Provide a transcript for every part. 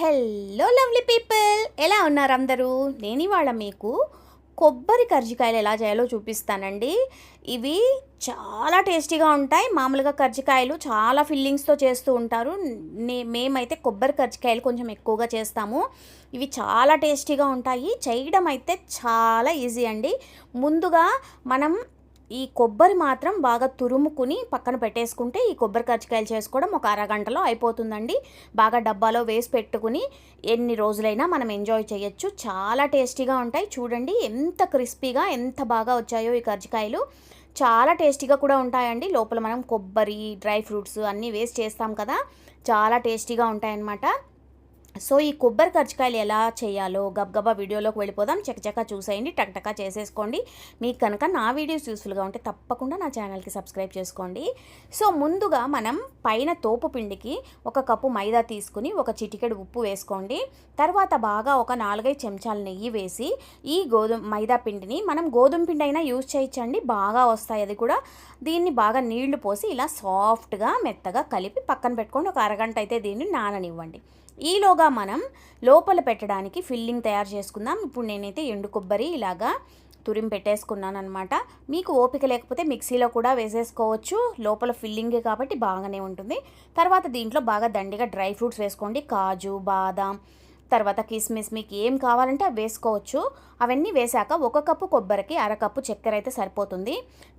Hello lovely people ఎలా ఉన్నారు అందరూ? నేను ఇవాళ మీకు కొబ్బరి కర్జికాయలు ఎలా చేయాలో చూపిస్తానండి. ఇవి చాలా టేస్టీగా ఉంటాయి. మామూలుగా కర్జికాయలు చాలా ఫిల్లింగ్స్తో చేస్తూ ఉంటారు. నే మేమైతే కొబ్బరి కర్జికాయలు కొంచెం ఎక్కువగా చేస్తాము. ఇవి చాలా టేస్టీగా ఉంటాయి. చేయడం అయితే చాలా ఈజీ అండి. ముందుగా మనం ఈ కొబ్బరి మాత్రం బాగా తురుముకుని పక్కన పెట్టేసుకుంటే ఈ కొబ్బరి కజ్జికాయలు చేసుకోవడం ఒక అరగంటలో అయిపోతుందండి. బాగా డబ్బాలో వేసి పెట్టుకుని ఎన్ని రోజులైనా మనం ఎంజాయ్ చేయొచ్చు. చాలా టేస్టీగా ఉంటాయి. చూడండి ఎంత క్రిస్పీగా ఎంత బాగా వచ్చాయో ఈ కజ్జికాయలు. చాలా టేస్టీగా కూడా ఉంటాయండి. లోపల మనం కొబ్బరి డ్రై ఫ్రూట్స్ అన్నీ వేసి చేస్తాం కదా. చాలా టేస్టీగా ఉంటాయన్నమాట. సో ఈ కొబ్బరి కర్జికాయలు ఎలా చేయాలో గబగబా వీడియోలోకి వెళ్ళిపోదాం. చకచకా చూసేయండి టక్టకా చేసేసుకోండి. మీకు కనుక నా వీడియోస్ యూస్ఫుల్గా ఉంటే తప్పకుండా నా ఛానల్కి సబ్స్క్రైబ్ చేసుకోండి. సో ముందుగా మనం పైన తోపు పిండికి ఒక కప్పు మైదా తీసుకుని ఒక చిటికెడు ఉప్పు వేసుకోండి. తర్వాత బాగా ఒక నాలుగైదు చెంచాలు నెయ్యి వేసి ఈ గోధుమ మైదా పిండిని మనం గోధుమ పిండి అయినా యూజ్ చేయించండి బాగా వస్తాయి అది కూడా. దీన్ని బాగా నీళ్ళు పోసి ఇలా సాఫ్ట్గా మెత్తగా కలిపి పక్కన పెట్టుకోండి. ఒక అరగంట అయితే దీన్ని నాననివ్వండి. ఈలోగా మనం లోపల పెట్టడానికి ఫిల్లింగ్ తయారు చేసుకుందాం. ఇప్పుడు నేనైతే ఎండు కొబ్బరి ఇలాగా తురిమి పెట్టేసుకున్నాను అనమాట మీకు ఓపిక లేకపోతే మిక్సీలో కూడా వేసేసుకోవచ్చు. లోపల ఫిల్లింగే కాబట్టి బాగానే ఉంటుంది. తర్వాత దీంట్లో బాగా దండిగా డ్రై ఫ్రూట్స్ వేసుకోండి. కాజు బాదాం తర్వాత కిస్మిస్ మీకు ఏం కావాలంటే అవి వేసుకోవచ్చు. అవన్నీ వేశాక ఒక కప్పు కొబ్బరికి అరకప్పు చక్కెర అయితే సరిపోతుంది.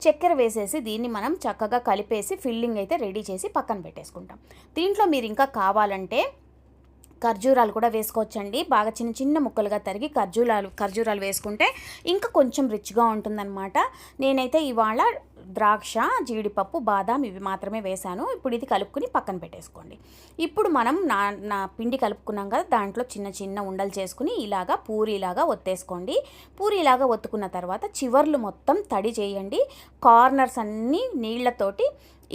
చక్కెర వేసేసి దీన్ని మనం చక్కగా కలిపేసి ఫిల్లింగ్ అయితే రెడీ చేసి పక్కన పెట్టేసుకుంటాం. దీంట్లో మీరు ఇంకా కావాలంటే ఖర్జూరాలు కూడా వేసుకోవచ్చండి. బాగా చిన్న చిన్న ముక్కలుగా తరిగి ఖర్జూరాలు ఖర్జూరాలు వేసుకుంటే ఇంకా కొంచెం రిచ్గా ఉంటుందన్నమాట. నేనైతే ఇవాళ ద్రాక్ష జీడిపప్పు బాదాం ఇవి మాత్రమే వేశాను. ఇప్పుడు ఇది కలుపుకుని పక్కన పెట్టేసుకోండి. ఇప్పుడు మనం నా నా పిండి కలుపుకున్నాం కదా దాంట్లో చిన్న చిన్న ఉండలు చేసుకుని ఇలాగా పూరీలాగా ఒత్తేసుకోండి. పూరిలాగా ఒత్తుకున్న తర్వాత చివర్లు మొత్తం తడి చేయండి. కార్నర్స్ అన్నీ నీళ్ళతోటి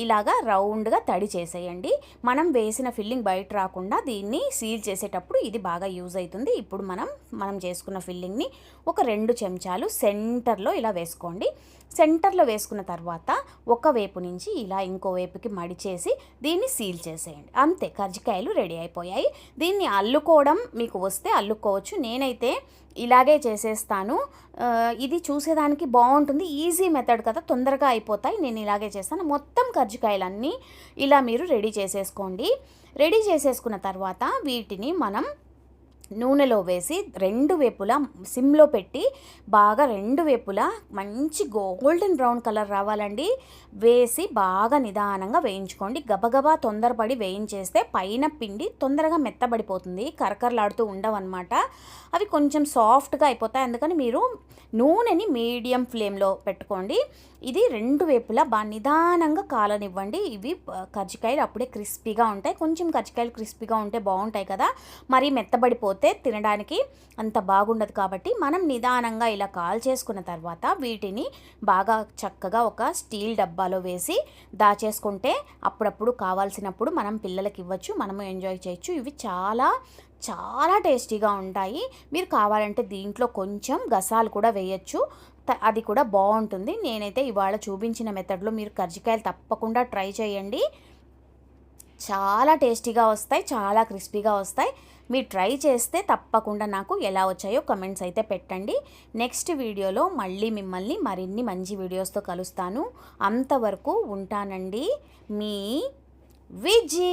ఇలాగా రౌండ్గా తడి చేసేయండి. మనం వేసిన ఫిల్లింగ్ బయట రాకుండా దీన్ని సీల్ చేసేటప్పుడు ఇది బాగా యూజ్ అవుతుంది. ఇప్పుడు మనం మనం చేసుకున్న ఫిల్లింగ్ని ఒక రెండు చెంచాలు సెంటర్లో ఇలా వేసుకోండి. సెంటర్లో వేసుకున్న తర్వాత ఒక వైపు నుంచి ఇలా ఇంకో వైపుకి మడిచేసి దీన్ని సీల్ చేసేయండి. అంతే కజ్జికాయలు రెడీ అయిపోయాయి. దీన్ని అల్లుకోవడం మీకు వస్తే అల్లుకోవచ్చు. నేనైతే ఇలాగే చేసేస్తాను. ఇది చూసేదానికి బాగుంటుంది. ఈజీ మెథడ్ కదా తొందరగా అయిపోతాయి. నేను ఇలాగే చేస్తాను. మొత్తం కజ్జికాయలన్నీ ఇలా మీరు రెడీ చేసేసుకోండి. రెడీ చేసేసుకున్న తర్వాత వీటిని మనం నూనెలో వేసి రెండు వైపులా సిమ్లో పెట్టి బాగా రెండు వైపులా మంచి గోల్డెన్ బ్రౌన్ కలర్ రావాలండి. వేసి బాగా నిదానంగా వేయించుకోండి. గబగబా తొందరపడి వేయించేస్తే పైన పిండి తొందరగా మెత్తబడిపోతుంది. కరకరలాడుతూ ఉండవన్నమాట. అవి కొంచెం సాఫ్ట్గా అయిపోతాయి. అందుకని మీరు నూనెని మీడియం ఫ్లేమ్లో పెట్టుకోండి. ఇది రెండు వైపులా బాగా నిదానంగా కాలనివ్వండి. ఇవి కజ్జికాయలు అప్పుడే క్రిస్పీగా ఉంటాయి. కొంచెం కజ్జికాయలు క్రిస్పీగా ఉంటే బాగుంటాయి కదా. మరీ మెత్తబడిపోతే తినడానికి అంత బాగుండదు కాబట్టి మనం నిదానంగా ఇలా కాల్ చేసుకున్న తర్వాత వీటిని బాగా చక్కగా ఒక స్టీల్ డబ్బాలో వేసి దాచేసుకుంటే అప్పుడప్పుడు కావాల్సినప్పుడు మనం పిల్లలకి ఇవ్వచ్చు మనము ఎంజాయ్ చేయొచ్చు. ఇవి చాలా చాలా టేస్టీగా ఉంటాయి. మీరు కావాలంటే దీంట్లో కొంచెం గసాలు కూడా వేయచ్చు. అది కూడా బాగుంటుంది. నేనైతే ఇవాళ చూపించిన మెథడ్లో మీరు కర్జికాయలు తప్పకుండా ట్రై చేయండి. చాలా టేస్టీగా వస్తాయి. చాలా క్రిస్పీగా వస్తాయి. మీరు ట్రై చేస్తే తప్పకుండా నాకు ఎలా వచ్చాయో కమెంట్స్ అయితే పెట్టండి. నెక్స్ట్ వీడియోలో మళ్ళీ మిమ్మల్ని మరిన్ని మంచి వీడియోస్తో కలుస్తాను. అంతవరకు ఉంటానండి మీ విజీ.